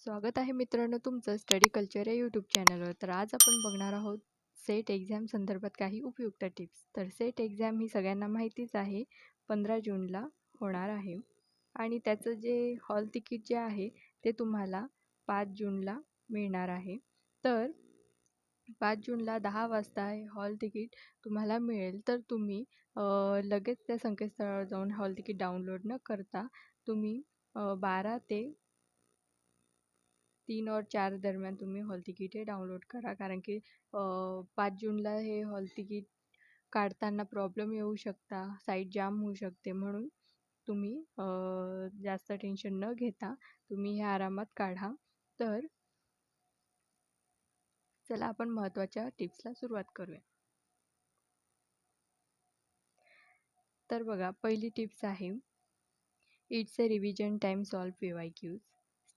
स्वागत आहे मित्रांनो तुमचं स्टडी कल्चर या यूट्यूब चॅनलवर तर आज आपण बघणार आहोत सेट एक्झाम संदर्भात काही उपयुक्त टिप्स तर सेट एक्झाम ही सगळ्यांना माहितीच आहे. पंधरा जूनला होणार आहे. आणि त्याचं जे हॉल तिकीट जे आहे ते तुम्हाला पाच जूनला मिळणार आहे. तर पाच जूनला दहा वाजता हॉल तिकीट तुम्हाला मिळेल. तर तुम्ही लगेच त्या संकेतस्थळावर जाऊन हॉल तिकीट डाउनलोड न करता तुम्ही बारा ते तीन और चार दरम्यान तुम्ही हॉल तिकीट हे डाउनलोड करा. कारण की पाच जूनला हे हॉल तिकीट काढताना प्रॉब्लेम येऊ शकता साईट जाम होऊ शकते. म्हणून तुम्ही जास्त टेन्शन न घेता तुम्ही हे आरामात काढा. तर चला आपण महत्त्वाच्या टिप्सला सुरुवात करूया. तर बघा पहिली टिप्स आहे it's a revision time solve P Y Qs.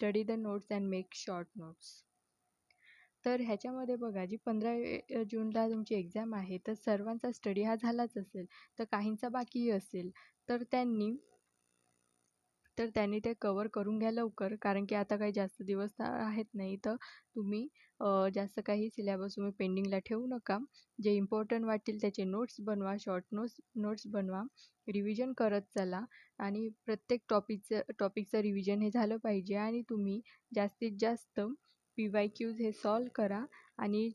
Study the notes and make short notes तर ह्याच्यामध्ये बघा जी पंधरा जूनला तुमची एक्झाम आहे तर सर्वांचा स्टडी हा झालाच असेल तर काहींचा बाकीही असेल तर त्यांनी तर त्यांनी ते कवर करून घ्या लवकर. कारण की आता काही जास्त दिवस आहेत नाही तर तुम्ही जास्त काही सिलेबस तुम्ही पेंडिंगला ठेवू नका. जे इम्पॉर्टंट वाटतील त्याचे नोट्स बनवा शॉर्ट नोट्स नोट्स बनवा. रिव्हिजन करत चला. आणि प्रत्येक टॉपिकचं टॉपिकचं रिव्हिजन हे झालं पाहिजे. आणि तुम्ही जास्तीत जास्त पी वाय क्यूज हे सॉल्व करा. आणि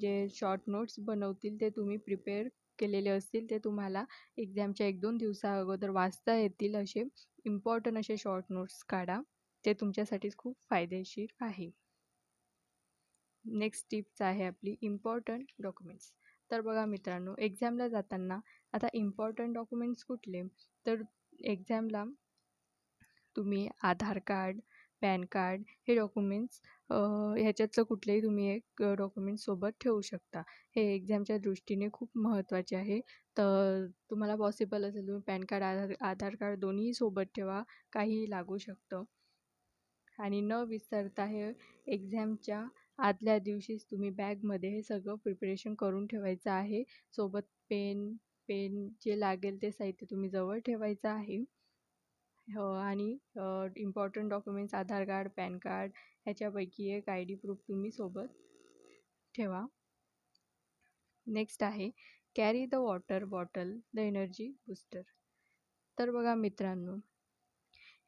जे शॉर्ट नोट्स बनवतील ते तुम्ही प्रिपेअर केलेले असतील ते तुम्हाला एक्झामच्या एक दोन दिवसा अगोदर वाचता येतील असे इम्पॉर्टंट असे शॉर्ट नोट्स काढा. ते तुमच्यासाठीच खूप फायदेशीर आहे. नेक्स्ट टिप्स आहे आपली इम्पॉर्टंट डॉक्युमेंट्स तर बघा मित्रांनो एक्झामला जाताना आता इम्पॉर्टंट डॉक्युमेंट्स कुठले? तर एक्झामला तुम्ही आधार कार्ड पॅन कार्ड हे डॉक्युमेंट्स ह्याच्यातलं कुठलेही तुम्ही एक डॉक्युमेंट सोबत ठेवू शकता. हे एक्झामच्या दृष्टीने खूप महत्त्वाचे आहे. तर तुम्हाला पॉसिबल असेल तुम्ही PAN card Aadhaar Aadhaar card दोन्ही सोबत ठेवा काहीही लागू शकतं. आणि न विसरता हे एक्झामच्या आदल्या दिवशीच तुम्ही बॅगमध्ये हे सगळं प्रिपरेशन करून ठेवायचं आहे. सोबत पेन पेन जे लागेल ते साहित्य तुम्ही जवळ ठेवायचं आहे. हो आणि important documents Aadhaar card PAN card ह्याच्यापैकी एक आय डी प्रूफ तुम्ही सोबत ठेवा. नेक्स्ट आहे carry the water bottle the energy booster तर बघा मित्रांनो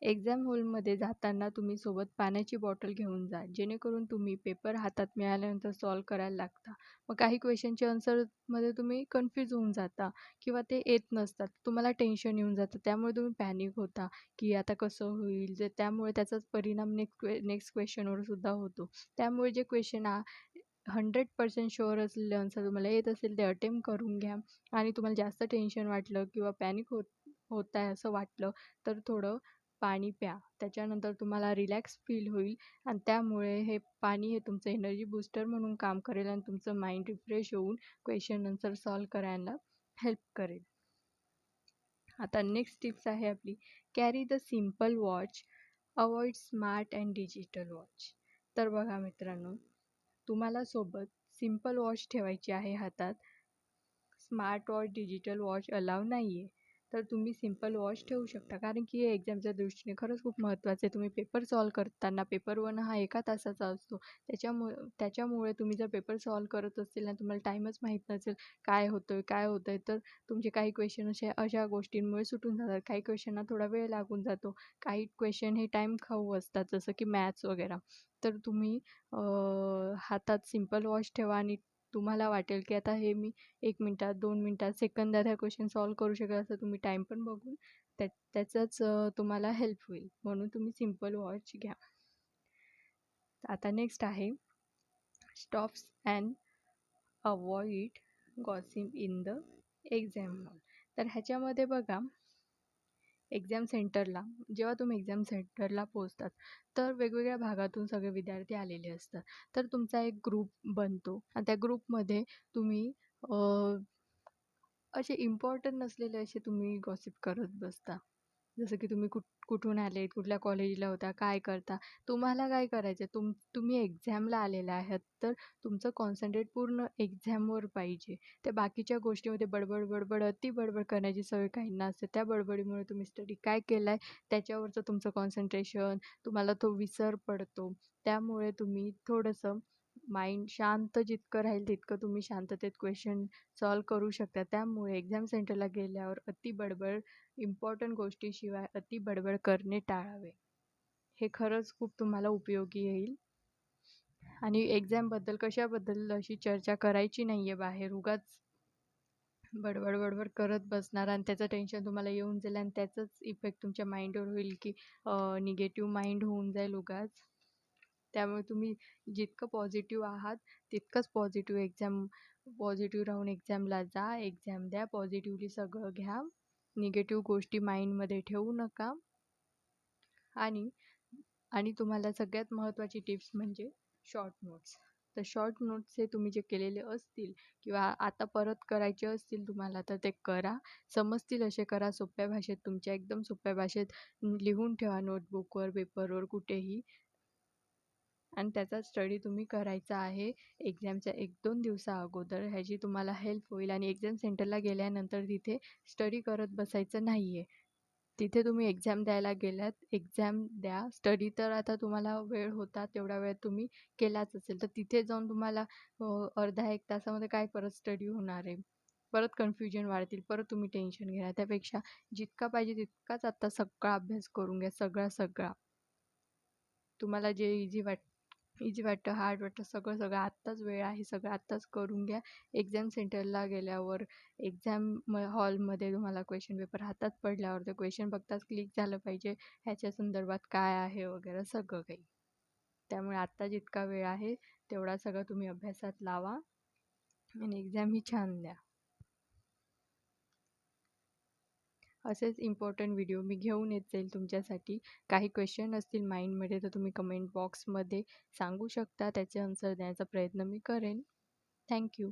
एक्झाम हॉलमध्ये जाताना तुम्ही सोबत पाण्याची बॉटल घेऊन जा जेणेकरून तुम्ही पेपर हातात मिळाल्यानंतर सॉल्व करायला लागता. मग काही क्वेश्चनचे आन्सरमध्ये तुम्ही कन्फ्यूज होऊन जाता किंवा ते येत नसतात. तुम्हाला टेन्शन येऊन जातं. त्यामुळे तुम्ही पॅनिक होता की आता कसं होईल? जे त्यामुळे त्याचाच परिणाम नेक्स्ट क्वे नेक्स्ट क्वेश्चनवर सुद्धा होतो. त्यामुळे जे क्वेश्चन आ हंड्रेड पर्सेंट शुअर असलेले आन्सर तुम्हाला येत असेल ते अटेम्प्ट करून घ्या आणि तुम्हाला जास्त टेन्शन वाटलं किंवा पॅनिक होत होत आहे असं वाटलं तर थोडं पाणी प्या. त्याच्यानंतर तुम्हाला रिलॅक्स फील होईल आणि त्यामुळे हे पाणी हे तुमचं एनर्जी बूस्टर म्हणून काम करेल आणि तुमचं माइंड रिफ्रेश होऊन क्वेश्चन आन्सर सॉल्व करायला हेल्प करेल. आता नेक्स्ट टिप्स आहे आपली. Carry the simple watch avoid smart and digital watch. तर बघा मित्रांनो तुम्हाला सोबत सिंपल वॉच ठेवायची आहे हातात. Smart watch digital watch allow नाही आहे तर तुम्ही सिंपल वॉच ठेवू शकता. कारण की हे एक्झामच्या दृष्टीने खरंच खूप महत्त्वाचं आहे. तुम्ही पेपर सॉल्व करताना पेपर वन हा एका तासाचा असतो. त्याच्यामुळे त्याच्यामुळे तुम्ही जर पेपर सॉल्व करत असतील आणि तुम्हाला टाईमच माहीत नसेल काय होतं आहे काय होतं आहे तर तुमचे काही क्वेश्चन असे अशा गोष्टींमुळे सुटून जातात. काही क्वेश्चनना थोडा वेळ लागून जातो. काही क्वेश्चन हे टाईम खाऊ असतात जसं की मॅथ्स वगैरे. तर तुम्ही हातात सिंपल वॉच ठेवा आणि तुम्हाला वाटेल की आता हे मी एक मिनटात दोन मिनटात सेकंदात हा क्वेश्चन सॉल्व करू शकेल असं तुम्ही टाईम पण बघून त्या त्याचाच तुम्हाला हेल्प होईल. म्हणून तुम्ही सिंपल वॉच घ्या. आता नेक्स्ट आहे. Stops and avoid gossip in the exam hall तर ह्याच्यामध्ये बघा एक्झाम सेंटरला जेव्हा तुम्ही एक्झाम सेंटरला पोहोचतात तर वेगवेगळ्या भागातून सगळे विद्यार्थी आलेले असतात. तर तुमचा एक ग्रुप बनतो आणि त्या ग्रुपमध्ये तुम्ही असे इम्पॉर्टंट नसलेले असे तुम्ही गॉसिप करत बसता. जसं की तुम्ही कुठ कुठून आलेत कुठल्या कॉलेजला होता काय करता तुम्हाला काय करायचं आहे तुम तुम्ही एक्झामला आलेला आहात तर तुमचं कॉन्सन्ट्रेट पूर्ण एक्झामवर पाहिजे. त्या बाकीच्या गोष्टीमध्ये बडबड बडबड अति बडबड करण्याची सवय काहींना असते. त्या बडबडीमुळे तुम्ही स्टडी काय केलं आहे त्याच्यावरचं तुमचं कॉन्सन्ट्रेशन तुम्हाला तो विसर पडतो. त्यामुळे तुम्ही थोडंसं माइंड शांत जितकं राहील तितकं तुम्ही शांततेत क्वेश्चन सॉल्व करू शकता. त्यामुळे एक्झाम सेंटरला गेल्यावर अति बडबड इम्पॉर्टंट गोष्टीशिवाय अति बडबड करणे टाळावे. हे खरंच खूप तुम्हाला उपयोगी येईल. आणि एक्झामबद्दल कशाबद्दल अशी चर्चा करायची नाही आहे बाहेर उगाच बडबड बडबड करत बसणार आणि त्याचं टेन्शन तुम्हाला येऊन जाईल आणि त्याचाच इफेक्ट तुमच्या माइंडवर होईल की निगेटिव्ह माइंड होऊन जाईल उगाच. त्यामुळे तुम्ही जितकं पॉझिटिव्ह आहात तितकंच पॉझिटिव्ह एक्झाम पॉझिटिव्ह राहून एक्झामला जा एक्झाम द्या पॉझिटिव्हली सगळं घ्या. निगेटिव्ह गोष्टी माइंडमध्ये ठेवू नका. आणि आणि तुम्हाला सगळ्यात महत्त्वाची टिप्स म्हणजे शॉर्ट नोट्स तर शॉर्ट नोट्स हे तुम्ही जे केलेले असतील किंवा आता परत करायचे असतील तुम्हाला तर ते करा. समजतील असे करा. सोप्या भाषेत तुमच्या एकदम सोप्या भाषेत लिहून ठेवा नोटबुकवर पेपरवर कुठेही. आणि त्याचा स्टडी तुम्ही करायचा आहे एक्झामच्या एक दोन दिवसा अगोदर ह्याची तुम्हाला हेल्प होईल आणि एक्झाम सेंटरला गेल्यानंतर तिथे स्टडी करत बसायचं नाही आहे तिथे तुम्ही एक्झाम द्यायला गेल्यात एक्झाम द्या. स्टडी तर आता तुम्हाला वेळ होता तेवढा वेळ तुम्ही केलाच असेल तर तिथे जाऊन तुम्हाला अर्धा एक तासामध्ये काय परत स्टडी होणार आहे? परत कन्फ्युजन वाढतील परत तुम्ही टेन्शन घेणार. त्यापेक्षा जितका पाहिजे तितकाच आत्ता सगळा अभ्यास करून घ्या सगळा सगळा. तुम्हाला जे इझी वाट इझी वाटतं हार्ड वाटतं सगळं सगळं आत्ताच वेळ आहे सगळं आत्ताच करून घ्या. एक्झाम सेंटरला गेल्यावर एक्झाम म हॉलमध्ये तुम्हाला क्वेश्चन पेपर हातात पडल्यावर ते क्वेश्चन बघताच क्लिक झालं पाहिजे. ह्याच्या संदर्भात काय आहे वगैरे सगळं काही. त्यामुळे आत्ता जितका वेळ आहे तेवढा सगळं तुम्ही अभ्यासात लावा आणि एक्झाम ही छान द्या. असेच इम्पॉर्टंट व्हिडिओ मी घेऊन येत जाईल तुमच्यासाठी. काही क्वेश्चन असतील माइंडमध्ये तर तुम्ही कमेंट बॉक्समध्ये सांगू शकता. त्याचे आन्सर देण्याचा प्रयत्न मी करेन. थँक्यू